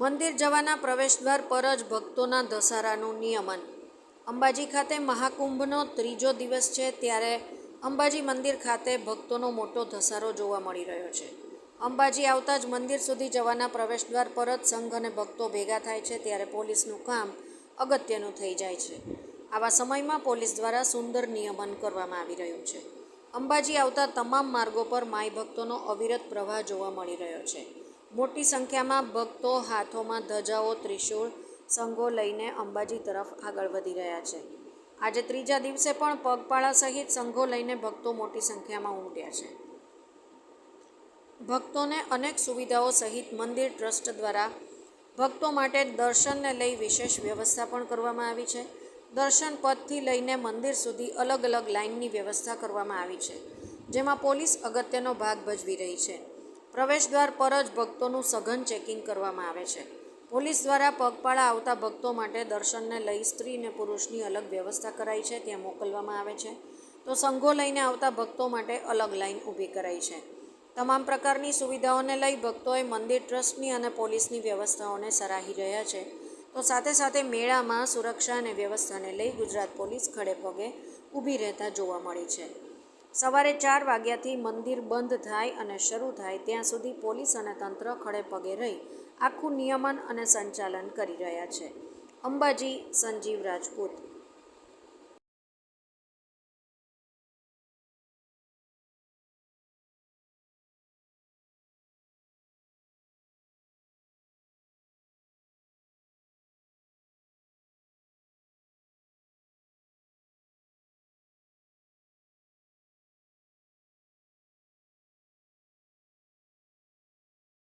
મંદિર જવાના પ્રવેશદ્વાર પર જ ભક્તોના ધસારાનું નિયમન. અંબાજી ખાતે મહાકુંભનો ત્રીજો દિવસ છે ત્યારે અંબાજી મંદિર ખાતે ભક્તોનો મોટો ધસારો જોવા મળી રહ્યો છે. અંબાજી આવતા જ મંદિર સુધી જવાના પ્રવેશદ્વાર પર જ સંઘ અને ભક્તો ભેગા થાય છે ત્યારે પોલીસનું કામ અગત્યનું થઈ જાય છે. આવા સમયમાં પોલીસ દ્વારા સુંદર નિયમન કરવામાં આવી રહ્યું છે. અંબાજી આવતા તમામ માર્ગો પર માઈ ભક્તોનો અવિરત પ્રવાહ જોવા મળી રહ્યો છે. મોટી સંખ્યામાં ભક્તો હાથોમાં ધજાઓ, ત્રિશૂળ સંઘો લઈને અંબાજી તરફ આગળ વધી રહ્યા છે. આજે ત્રીજા દિવસે પણ પગપાળા સહિત સંઘો લઈને ભક્તો મોટી સંખ્યામાં ઉમટ્યા છે. ભક્તોને અનેક સુવિધાઓ સહિત મંદિર ટ્રસ્ટ દ્વારા ભક્તો માટે દર્શનને લઈ વિશેષ વ્યવસ્થા પણ કરવામાં આવી છે. દર્શન પથથી લઈને મંદિર સુધી અલગ અલગ લાઇનની વ્યવસ્થા કરવામાં આવી છે, જેમાં પોલીસ અગત્યનો ભાગ ભજવી રહી છે. પ્રવેશદ્વાર પર જ ભક્તોનું સઘન ચેકિંગ કરવામાં આવે છે. પોલીસ દ્વારા પગપાળા આવતા ભક્તો માટે દર્શનને લઈ સ્ત્રી અને પુરુષની અલગ વ્યવસ્થા કરાઈ છે, ત્યાં મોકલવામાં આવે છે. તો સંઘો લઈને આવતા ભક્તો માટે અલગ લાઈન ઊભી કરાઈ છે. તમામ પ્રકારની સુવિધાઓને લઈ ભક્તોએ મંદિર ટ્રસ્ટની અને પોલીસની વ્યવસ્થાઓને સરાહી રહ્યા છે. તો સાથે સાથે મેળામાં સુરક્ષા અને વ્યવસ્થાને લઈ ગુજરાત પોલીસ ખડે પગે ઊભી રહેતા જોવા મળી છે. સવારે ચાર વાગ્યાથી મંદિર બંધ થાય અને શરૂ થાય ત્યાં સુધી પોલીસ અને તંત્ર ખડે પગે રહી આખું નિયમન અને સંચાલન કરી રહ્યા છે. અંબાજી, સંજીવ રાજપૂત